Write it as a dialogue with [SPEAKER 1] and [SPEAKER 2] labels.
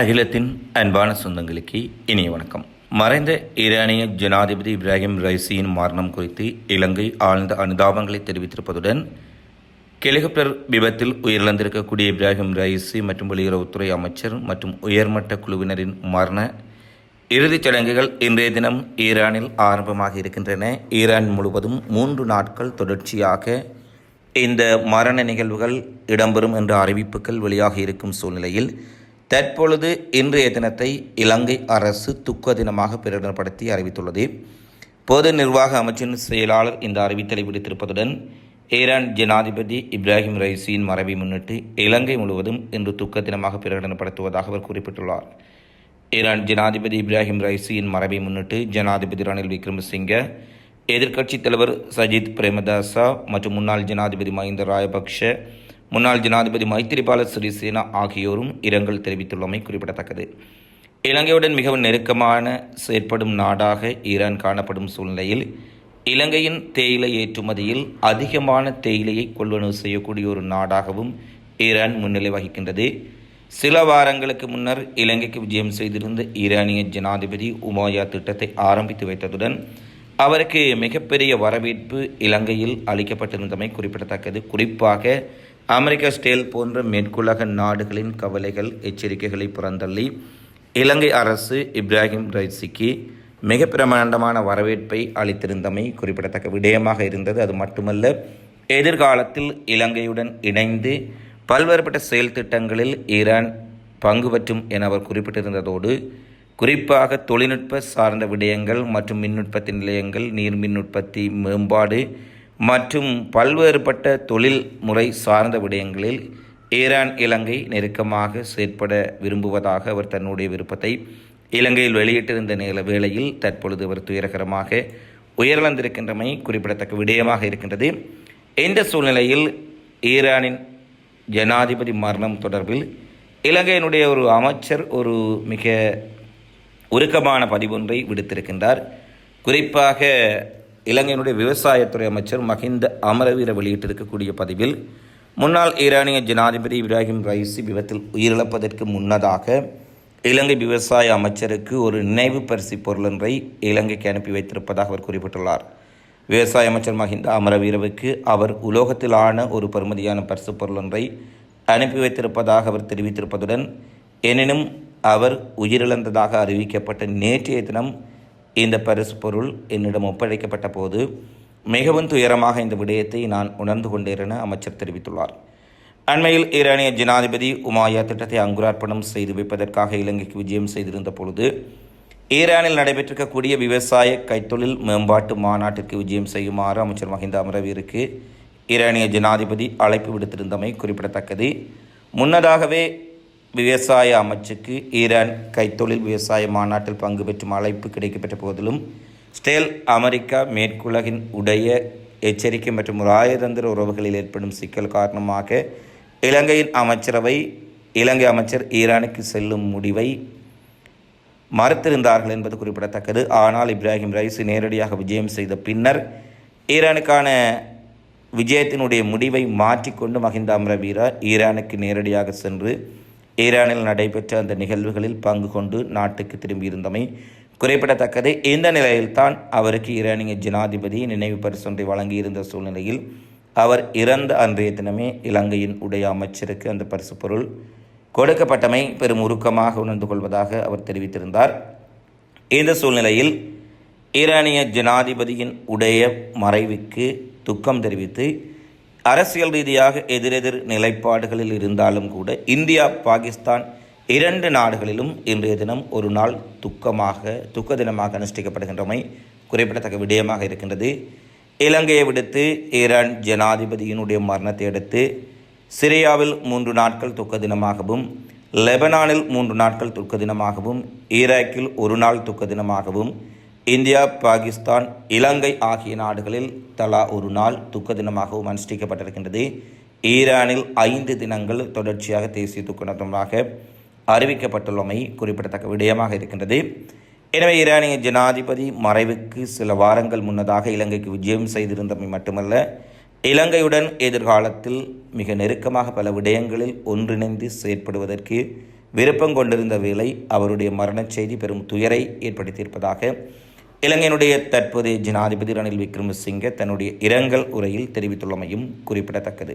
[SPEAKER 1] அகிலத்தின் அன்பான சொந்தங்களுக்கு இனிய வணக்கம். மறைந்த ஈரானிய ஜனாதிபதி இப்ராஹிம் ரைசியின் மரணம் குறித்து இலங்கை ஆழ்ந்த அனுதாபங்களை தெரிவித்திருப்பதுடன் கெலிகப்டர் விபத்தில் உயிரிழந்திருக்கக்கூடிய இப்ராஹிம் ரைசி மற்றும் வெளியுறவுத்துறை அமைச்சர் மற்றும் உயர்மட்ட குழுவினரின் மரண இறுதிச் சடங்குகள் இன்றைய தினம் ஈரானில் ஆரம்பமாக இருக்கின்றன. ஈரான் முழுவதும் மூன்று நாட்கள் தொடர்ச்சியாக இந்த மரண நிகழ்வுகள் இடம்பெறும் என்ற அறிவிப்புகள் வெளியாக இருக்கும் சூழ்நிலையில் தற்பொழுது இன்றைய தினத்தை இலங்கை அரசு துக்க தினமாக பிரகடனப்படுத்தி அறிவித்துள்ளது. பொது நிர்வாக அமைச்சின் செயலாளர் இந்த அறிவித்தலை விடுத்திருப்பதுடன் ஈரான் ஜனாதிபதி இப்ராஹிம் ரைசியின் மறைவை முன்னிட்டு இலங்கை முழுவதும் இன்று துக்க தினமாக பிரகடனப்படுத்துவதாக அவர் குறிப்பிட்டுள்ளார். ஈரான் ஜனாதிபதி இப்ராஹிம் ரைசியின் மறைவை முன்னிட்டு ஜனாதிபதி ரணில் விக்ரமசிங்க எதிர்க்கட்சித் தலைவர் சஜித் பிரேமதாசா மற்றும் முன்னாள் ஜனாதிபதி மஹிந்த ராஜபக்ஷ முன்னாள் ஜனாதிபதி மைத்திரிபால சிறிசேனா ஆகியோரும் இரங்கல் தெரிவித்துள்ளமை குறிப்பிடத்தக்கது. இலங்கையுடன் மிகவும் நெருக்கமான செயற்படும் நாடாக ஈரான் காணப்படும் சூழ்நிலையில் இலங்கையின் தேயிலை ஏற்றுமதியில் அதிகமான தேயிலையை கொள்வனவு செய்யக்கூடிய ஒரு நாடாகவும் ஈரான் முன்னிலை வகிக்கின்றது. சில வாரங்களுக்கு முன்னர் இலங்கைக்கு விஜயம் செய்திருந்த ஈரானிய ஜனாதிபதி உமாயா திட்டத்தை ஆரம்பித்து வைத்ததுடன் அவருக்கு மிகப்பெரிய வரவேற்பு இலங்கையில் அளிக்கப்பட்டிருந்தமை குறிப்பிடத்தக்கது. குறிப்பாக அமெரிக்க ஸ்டேல் போன்ற மேற்குலக நாடுகளின் கவலைகள் எச்சரிக்கைகளை புறந்தள்ளி இலங்கை அரசு இப்ராஹிம் ரைசிக்கு மிக பிரமாண்டமான வரவேற்பை அளித்திருந்தமை குறிப்பிடத்தக்க விடயமாக இருந்தது. அது மட்டுமல்ல எதிர்காலத்தில் இலங்கையுடன் இணைந்து பல்வேறுபட்ட செயல் திட்டங்களில் ஈரான் பங்கு பற்றும் என அவர் குறிப்பிட்டிருந்ததோடு குறிப்பாக தொழில்நுட்ப சார்ந்த விடயங்கள் மற்றும் மின்னுற்பத்தி நிலையங்கள் நீர் மின் உற்பத்தி மேம்பாடு மற்றும் பல்வேறுபட்ட தொழில் முறை சார்ந்த விடயங்களில் ஈரான் இலங்கை நெருக்கமாக செயற்பட விரும்புவதாக அவர் தன்னுடைய விருப்பத்தை இலங்கையில் வெளியிட்டிருந்த நில வேளையில் தற்பொழுது அவர் துயரகரமாக உயர்ந்திருக்கின்றமை குறிப்பிடத்தக்க விடயமாக இருக்கின்றது. இந்த சூழ்நிலையில் ஈரானின் ஜனாதிபதி மரணம் தொடர்பில் இலங்கையினுடைய ஒரு அமைச்சர் ஒரு மிக உருக்கமான பதிவொன்றை விடுத்திருக்கின்றார். குறிப்பாக இலங்கையினுடைய விவசாயத்துறை அமைச்சர் மஹிந்த அமரவீர வெளியிட்டிருக்கக்கூடிய பதிவில் முன்னாள் ஈரானிய ஜனாதிபதி இப்ராஹிம் ரைசி விபத்தில் உயிரிழப்பதற்கு முன்னதாக இலங்கை விவசாய அமைச்சருக்கு ஒரு நினைவு பரிசு பொருளொன்றை இலங்கைக்கு அனுப்பி வைத்திருப்பதாக அவர் குறிப்பிட்டுள்ளார். விவசாய அமைச்சர் மஹிந்த அமரவீரவுக்கு அவர் உலோகத்திலான ஒரு பெருமதியான பரிசு பொருளொன்றை அனுப்பி வைத்திருப்பதாக அவர் தெரிவித்திருப்பதுடன் எனினும் அவர் உயிரிழந்ததாக அறிவிக்கப்பட்ட நேற்றைய தினம் இந்த பரிசு பொருள் என்னிடம் ஒப்படைக்கப்பட்ட போது மிகவும் துயரமாக இந்த விடயத்தை நான் உணர்ந்து கொண்டேன் என அமைச்சர் தெரிவித்துள்ளார். அண்மையில் ஈரானிய ஜனாதிபதி உமாயா திட்டத்தை அங்குரார்ப்பணம் செய்து வைப்பதற்காக இலங்கைக்கு விஜயம் செய்திருந்த பொழுது ஈரானில் நடைபெற்றிருக்கக்கூடிய விவசாய கைத்தொழில் மேம்பாட்டு மாநாட்டிற்கு விஜயம் செய்யுமாறு அமைச்சர் மஹிந்த அமரவீருக்கு ஈரானிய ஜனாதிபதி அழைப்பு விடுத்திருந்தமை குறிப்பிடத்தக்கது. முன்னதாகவே விவசாய அமைச்சுக்கு ஈரான் கைத்தொழில் விவசாய மாநாட்டில் பங்கு பெற்றும் அழைப்பு கிடைக்கப்பட்ட போதிலும் ஸ்டேல் அமெரிக்கா மேற்குலகின் உடைய எச்சரிக்கை மற்றும் ராயதந்திர உறவுகளில் ஏற்படும் சிக்கல் காரணமாக இலங்கையின் அமைச்சரவை இலங்கை அமைச்சர் ஈரானுக்கு செல்லும் முடிவை மறுத்திருந்தார்கள் என்பது குறிப்பிடத்தக்கது. ஆனால் இப்ராஹிம் ரைஸ் நேரடியாக விஜயம் செய்த பின்னர் ஈரானுக்கான விஜயத்தினுடைய முடிவை மாற்றிக்கொண்டு மஹிந்த அமரவீரா ஈரானுக்கு நேரடியாக சென்று ஈரானில் நடைபெற்ற அந்த நிகழ்வுகளில் பங்கு கொண்டு நாட்டுக்கு திரும்பியிருந்தமை குறிப்பிடத்தக்கது. இந்த நிலையில்தான் அவருக்கு ஈரானிய ஜனாதிபதி நினைவு பரிசொன்றை வழங்கியிருந்த சூழ்நிலையில் அவர் இறந்த அன்றைய தினமே இலங்கையின் உடைய அமைச்சருக்கு அந்த பரிசு பொருள் கொடுக்கப்பட்டமை பெரும் உருக்கமாக உணர்ந்து கொள்வதாக அவர் தெரிவித்திருந்தார். இந்த சூழ்நிலையில் ஈரானிய ஜனாதிபதியின் உடைய மறைவுக்கு துக்கம் தெரிவித்து அரசியல் ரீதியாக எதிரெதிர் நிலைப்பாடுகளில் இருந்தாலும் கூட இந்தியா பாகிஸ்தான் இரண்டு நாடுகளிலும் இன்றைய தினம் ஒரு நாள் துக்கமாக துக்க தினமாக அனுஷ்டிக்கப்படுகின்றமை குறிப்பிடத்தக்க விடயமாக இருக்கின்றது. இலங்கையை விடுத்து ஈரான் ஜனாதிபதியினுடைய மரணத்தை அடுத்து சிரியாவில் மூன்று நாட்கள் துக்க தினமாகவும் லெபனானில் மூன்று நாட்கள் துக்க தினமாகவும் ஈராக்கில் ஒரு நாள் துக்க தினமாகவும் இந்தியா பாகிஸ்தான் இலங்கை ஆகிய நாடுகளில் தலா ஒரு நாள் துக்க தினமாகவும் அனுஷ்டிக்கப்பட்டிருக்கின்றது. ஈரானில் ஐந்து தினங்கள் தொடர்ச்சியாக தேசிய துக்க தினமாக அறிவிக்கப்பட்டுள்ளமை குறிப்பிடத்தக்க விடயமாக இருக்கின்றது. எனவே ஈரானிய ஜனாதிபதி மறைவுக்கு சில வாரங்கள் முன்னதாக இலங்கைக்கு விஜயம் செய்திருந்தமை மட்டுமல்ல இலங்கையுடன் எதிர்காலத்தில் மிக நெருக்கமாக பல விடயங்களில் ஒன்றிணைந்து செயற்படுவதற்கு விருப்பம் கொண்டிருந்த வேளை அவருடைய மரணச் செய்தி பெரும் துயரை ஏற்படுத்தியிருப்பதாக இலங்கையினுடைய தற்போதைய ஜனாதிபதி ரணில் விக்ரமசிங்கே தன்னுடைய இரங்கல் உரையில் தெரிவித்துள்ளமையும் குறிப்பிடத்தக்கது.